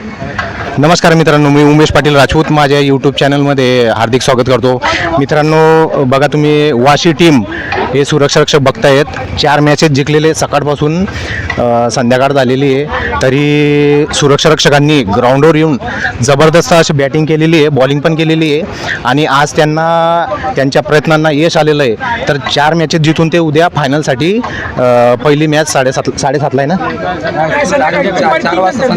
नमस्कार मित्रांनो मी उमेश पाटील राजपूत. माझ्या यूट्यूब चॅनलमध्ये हार्दिक स्वागत करतो. मित्रांनो बघा तुम्ही वाशी टीम हे सुरक्षारक्षक बघतायत. चार मॅचेस जिंकलेले. सकाळपासून संध्याकाळ झालेली आहे. तरी सुरक्षारक्षकांनी ग्राउंडवर येऊन जबरदस्त अशी बॅटिंग केलेली आहे. बॉलिंग पण केलेली आहे. आणि आज त्यांना त्यांच्या प्रयत्नांना यश आलेलं आहे. तर चार मॅचेस जिथून ते उद्या फायनलसाठी पहिली मॅच साडेसात साडेसातला आहे ना?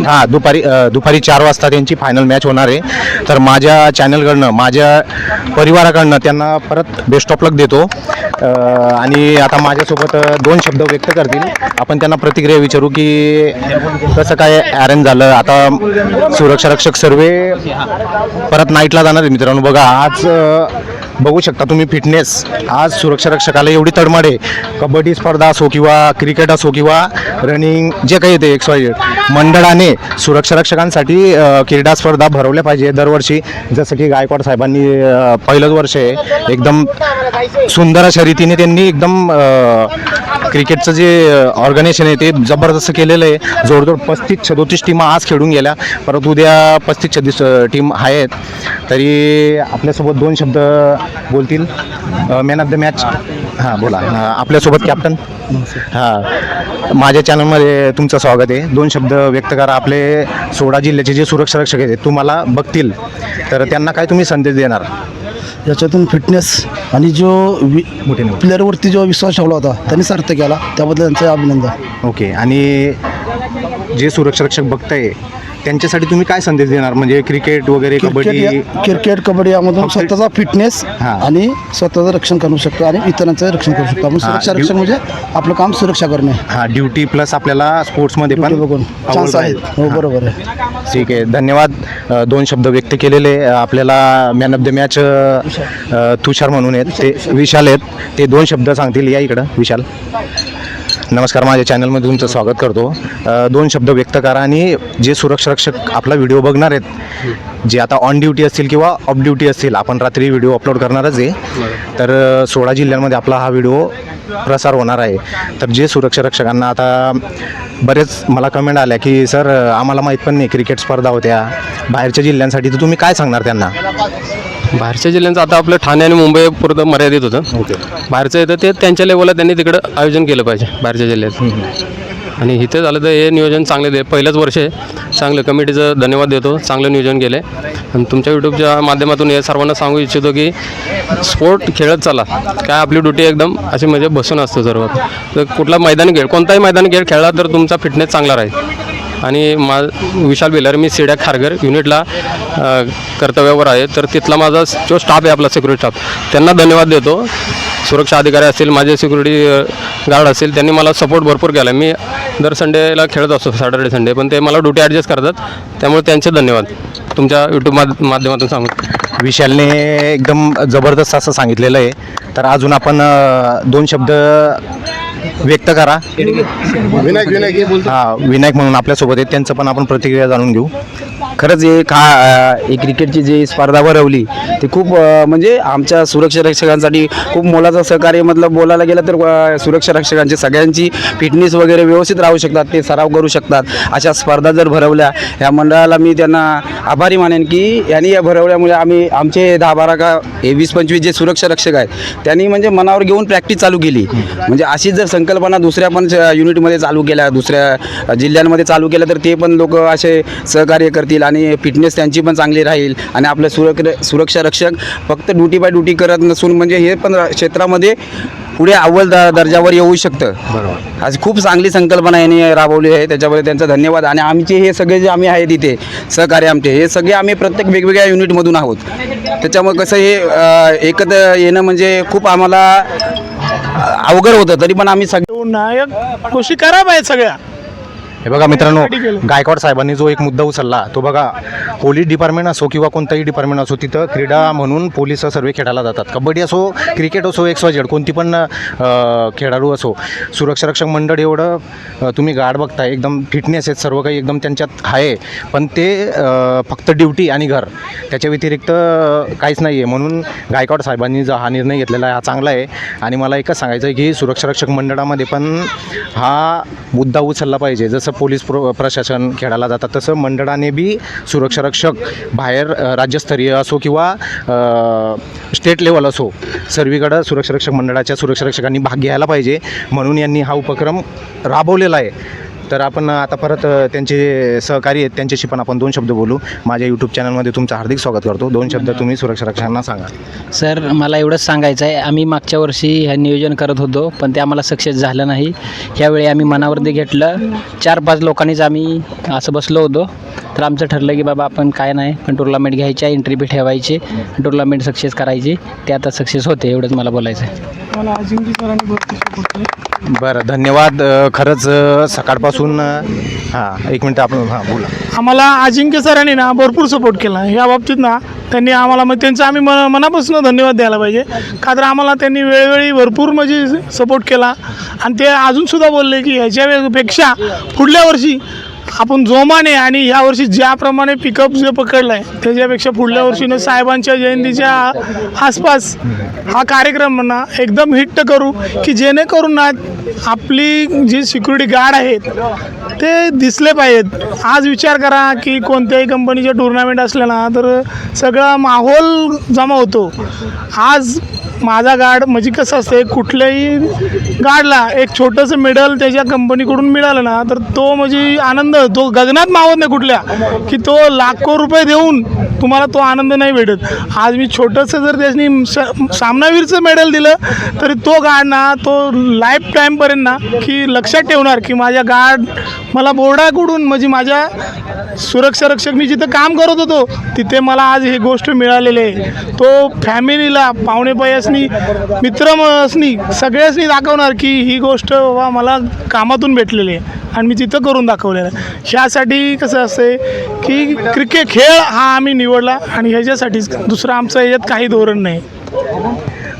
हां दुपारी दुपारी चार वाजता त्यांची फायनल मॅच होणार आहे. तर माझ्या चॅनलकडनं माझ्या परिवाराकडनं त्यांना परत बेस्ट ऑफ लक देतो. आणि आता माझ्यासोबत दोन शब्द व्यक्त करतील. आपण त्यांना प्रतिक्रिया विचारू की कसं काय अरेंज झालं. आता सुरक्षा रक्षक सर्वे परत नाईटला जाणार आहे मित्रांनो. बघा आज बघू शकता तुम्ही फिटनेस. आज सुरक्षा रक्षकाला एवढी तडमड आहे. कबड्डी स्पर्धा असो किंवा क्रिकेट असो किंवा रनिंग जे काही येते एक्स वाय मंडळाने सुरक्षा रक्षकांसाठी क्रीडा स्पर्धा भरवल्या पाहिजे दरवर्षी. जसं की गायकवाड साहेबांनी पहिलंच वर्ष आहे. एकदम सुंदर अशा रीतीने त्यांनी एकदम क्रिकेटचं जे ऑर्गनायझेशन आहे ते जबरदस्त केलेलं आहे. जवळजवळ पस्तीस सदोतीस टीमा आज खेळून गेल्या. परत उद्या पस्तीस छत्तीस टीम आहेत. तरी आपल्यासोबत दोन शब्द बोलतील. मॅन ऑफ द मॅच हां बोला. अं, आपल्यासोबत कॅप्टन हां. माझ्या चॅनलमध्ये तुमचं स्वागत आहे. दोन शब्द व्यक्त करा. आपले सोळा जिल्ह्याचे जे सुरक्षा रक्षक आहेत तुम्हाला बघतील. तर त्यांना काय तुम्ही संदेश देणार? याच्यातून फिटनेस आणि जो वि. प्लेअरवरती जो विश्वास ठेवला होता त्यांनी सार्थ केला. त्याबद्दल त्यांचे अभिनंदन. ओके आणि जे सुरक्षा रक्षक बघताय त्यांच्यासाठी तुम्ही काय संदेश देणार? म्हणजे क्रिकेट वगैरे कबड्डी? क्रिकेट कबड्डी यामधून स्वतःचा फिटनेस हां. आणि स्वतःचं रक्षण करू शकतो आणि इतरांचं रक्षण करू शकतो. आपण हां, सुरक्षा रक्षण म्हणजे आपलं काम सुरक्षा करणे. हा ड्युटी प्लस आपल्याला स्पोर्ट्समध्ये पण बघून. आवड चान्स आहेत. हो हां. बरोबर आहे. ठीक आहे. धन्यवाद. अ, दोन शब्द व्यक्त केलेले. अ, आपल्याला man of the match Tushar म्हणून आहेत. ते विशाल आहेत. ते दोन शब्द सांगतील या इकडं. विशाल. नमस्कार माझ्या चॅनलमध्ये तुमचं स्वागत करतो. दोन शब्द व्यक्त करा आणि जे सुरक्षारक्षक आपला व्हिडिओ बघणार आहेत जे आता ऑन ड्युटी असतील किंवा ऑफ ड्युटी असतील आपण रात्री व्हिडिओ अपलोड करणारच आहे. तर सोळा जिल्ह्यांमध्ये आपला हा व्हिडिओ प्रसार होणार आहे. तर जे सुरक्षारक्षकांना आता बरेच मला कमेंट आल्या की सर आम्हाला माहीत पण नाही क्रिकेट स्पर्धा होत्या. बाहेरच्या जिल्ह्यांसाठी तर तुम्ही काय सांगणार त्यांना? बाहेरच्या जिल्ह्यांचं आता आपलं ठाणे आणि मुंबई पुरतं मर्यादित होतं. ओके. बाहेरचं येतं ते त्यांच्या लेवलला त्यांनी तिकडं आयोजन केलं पाहिजे बाहेरच्या जिल्ह्यात. आणि इथे झालं तर हे नियोजन चांगले दे पहिलंच वर्ष आहे. चांगलं कमिटीचं धन्यवाद देतो चांगलं नियोजन केलं आहे आणि तुमच्या यूट्यूबच्या माध्यमातून हे सर्वांना सांगू इच्छितो की स्पोर्ट खेळत चला. काय आपली ड्युटी एकदम अशी म्हणजे बसून असतो सर्व तर कुठला मैदानी खेळ कोणताही मैदानी खेळ खेळला तर तुमचा फिटनेस चांगला राहील. आणि मा विशाल बेलर मी सिड्या खारघर युनिटला कर्तव्यावर आहे. तर तिथला माझा जो स्टाफ आहे आपला सिक्युरिटी स्टाफ त्यांना धन्यवाद देतो. सुरक्षा अधिकारी असतील माझे सिक्युरिटी गार्ड असतील त्यांनी मला सपोर्ट भरपूर केला. मी दर संडेला खेळत असतो सॅटर्डे संडे पण ते मला ड्युटी ॲडजस्ट करतात. त्यामुळे त्यांचे धन्यवाद. तुमच्या यूट्यूब माध माध्यमातून सांगू विशालने एकदम जबरदस्त असं सांगितलेलं आहे. तर अजून आपण दोन शब्द व्यक्त करा. विनायक विनायक हा विनायक म्हणून आपल्यासोबत आहेत. त्यांचं पण आपण प्रतिक्रिया जाणून घेऊ. खरंच हे का एक क्रिकेटची जी स्पर्धा भरवली ती खूप म्हणजे आमच्या सुरक्षा रक्षकांसाठी खूप मोलाचं सहकार्य मतलब बोलायला गेलं तर सुरक्षा रक्षकांची सगळ्यांची फिटनेस वगैरे व्यवस्थित राहू शकतात ते सराव करू शकतात. अशा स्पर्धा जर भरवल्या ह्या मंडळाला मी त्यांना आभारी मानेन की यांनी या भरवल्यामुळे आम्ही आमचे दहा बारा का हे वीस पंचवीस जे सुरक्षा रक्षक आहेत त्यांनी म्हणजे मनावर घेऊन प्रॅक्टिस चालू केली. म्हणजे अशी जर संकल्पना दुसऱ्या पण युनिटमध्ये चालू केल्या दुसऱ्या जिल्ह्यांमध्ये चालू केल्या तर ते पण लोक असे सहकार्य करतील. आणि फिटनेस त्यांची पण चांगली राहील आणि आपलं सुरक सुरक्षा रक्षक फक्त ड्युटी बाय ड्युटी करत नसून म्हणजे हे पण क्षेत्रामध्ये पुढे अव्वल द दर्जावर येऊ शकतं. बरोबर. आज खूप चांगली संकल्पना यांनी राबवली आहे. त्याच्याबद्दल त्यांचा धन्यवाद आणि आमचे हे सगळे जे आम्ही आहे तिथे सहकार्य आमचे हे सगळे आम्ही प्रत्येक वेगवेगळ्या युनिटमधून आहोत. त्याच्यामुळे कसं हे एकत्र येणं म्हणजे खूप आम्हाला अवघड होतं. तरी पण आम्ही सगळे नायक गोष्टी करा पाहिजे सगळ्या. हे बघा मित्रांनो गायकवाड साहेबांनी जो एक मुद्दा उचलला तो बघा पोलीस डिपार्टमेंट असो किंवा कोणताही डिपार्टमेंट असो तिथं क्रीडा म्हणून पोलीस सर्वे खेळायला जातात. कबड्डी असो क्रिकेट असो एक्स वाय झेड कोणती पण खेळाडू असो सुरक्षा रक्षक मंडळ एवढं तुम्ही गार्ड बघताय एकदम फिटनेस आहेत सर्व काही एकदम त्यांच्यात आहे. पण ते फक्त ड्युटी आणि घर त्याच्या व्यतिरिक्त काहीच नाही आहे म्हणून गायकवाड साहेबांनी जो हा निर्णय घेतलेला आहे हा चांगला आहे. आणि मला एकच सांगायचं आहे की सुरक्षा रक्षक मंडळामध्ये पण हा मुद्दा उचलला पाहिजे. जसं पोलीस प्र प्रशासन खेळायला जातात. तसं मंडळाने बी सुरक्षारक्षक बाहेर राज्यस्तरीय असो किंवा स्टेट लेवल असो सर्वीकडं सुरक्षारक्षक मंडळाच्या सुरक्षारक्षकांनी भाग घ्यायला पाहिजे. म्हणून यांनी हा उपक्रम राबवलेला आहे. तर आपण आता परत त्यांचे सहकारी आहेत त्यांच्याशी पण आपण दोन शब्द बोलू. माझ्या यूट्यूब चॅनलमध्ये तुमचं हार्दिक स्वागत करतो. दोन शब्द तुम्ही सुरक्षा रक्षकांना सांगा. सर मला एवढंच सांगायचं आहे. आम्ही मागच्या वर्षी हे नियोजन करत होतो पण ते आम्हाला सक्सेस झालं नाही. ह्यावेळी आम्ही मनावरती घेतलं. चार पाच लोकांनीच आम्ही असं बसलो होतो. तर आमचं ठरलं की बाबा आपण काय नाही पण टुर्नामेंट घ्यायच्या एंट्री फी ठेवायची. टुर्नामेंट सक्सेस करायची. ते आता सक्सेस होते एवढंच मला बोलायचं आहे मला अजिंक्य सरांनी भरपूर support केलं. बरं धन्यवाद. खरंच सकाळपासून हां एक मिनटं आपण हां बोला. आम्हाला अजिंक्य सरांनी ना भरपूर सपोर्ट केला. या बाबतीत ना त्यांनी आम्हाला मग त्यांचं आम्ही मन मनापासून धन्यवाद द्यायला पाहिजे. का तर आम्हाला त्यांनी वेळोवेळी भरपूर म्हणजे सपोर्ट केला. आणि ते अजूनसुद्धा बोलले की ह्याच्यापेक्षा पुढल्या वर्षी आपण जोमाने आणि ह्या वर्षी ज्याप्रमाणे पिकअप जे पकडलं आहे त्याच्यापेक्षा पुढल्या वर्षीनं साहेबांच्या जयंतीच्या आसपास हा कार्यक्रम ना एकदम हिट्ट करू की जेणेकरून ना आपली जी सिक्युरिटी गार्ड आहेत ते दिसले पाहिजेत. आज विचार करा की कोणत्याही कंपनीचे टुर्नामेंट असले ना तर सगळा माहोल जमा होतो. आज माझा गार्ड म्हणजे कसं असते कुठल्याही काढला. एक छोटंसं मेडल त्याच्या कंपनीकडून मिळालं ना तर तो म्हणजे आनंद तो गगनात मावत नाही कुठल्या की तो लाखो रुपये देऊन तुम्हाला तो आनंद नाही भेटत. आज मी छोटंसं जर त्याने स- सामनावीरचं मेडल दिलं तरी तो गार्ड ना तो लाईफ टाईमपर्यंत ना की लक्षात ठेवणार की माझ्या गार्ड मला बोर्डाकडून म्हणजे माझ्या सुरक्षा रक्षक मी जिथं काम करत होतो तिथे मला आज हे गोष्ट मिळालेली आहे. तो फॅमिलीला पाहुणे पयासनी मित्र असनी सगळ्यासनी दाखवणार की ही गोष्ट बाबा मला कामातून भेटलेली आहे. आणि मी तिथं करून दाखवलेलं आहे. ह्यासाठी कसं असते की क्रिकेट खेळ हा आम्ही निवडला आणि ह्याच्यासाठीच दुसरं आमचं ह्याच्यात काही धोरण नाही.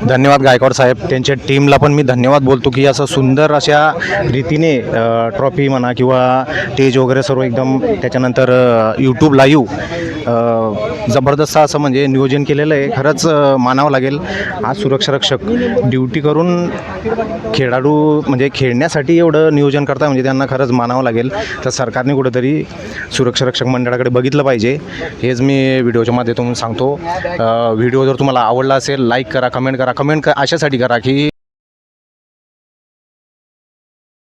धन्यवाद गायकवाड साहेब. त्यांच्या टीमला पण मी धन्यवाद बोलतो की असं सुंदर अशा रीतीने ट्रॉफी म्हणा किंवा स्टेज वगैरे सर्व एकदम त्याच्यानंतर यूट्यूब लाईव्ह जबरदस्त असं म्हणजे नियोजन केलेलं आहे. खरंच मानावं लागेल. आज सुरक्षा रक्षक ड्युटी करून खेळाडू म्हणजे खेळण्यासाठी एवढं नियोजन करता म्हणजे त्यांना खरंच मानावं लागेल. तर सरकारने कुठंतरी सुरक्षा रक्षक मंडळाकडे बघितलं पाहिजे. हेच मी व्हिडिओच्या माध्यमातून सांगतो. व्हिडिओ जर तुम्हाला आवडला असेल लाईक करा कमेंट करा. कमेंट क अशासाठी करा की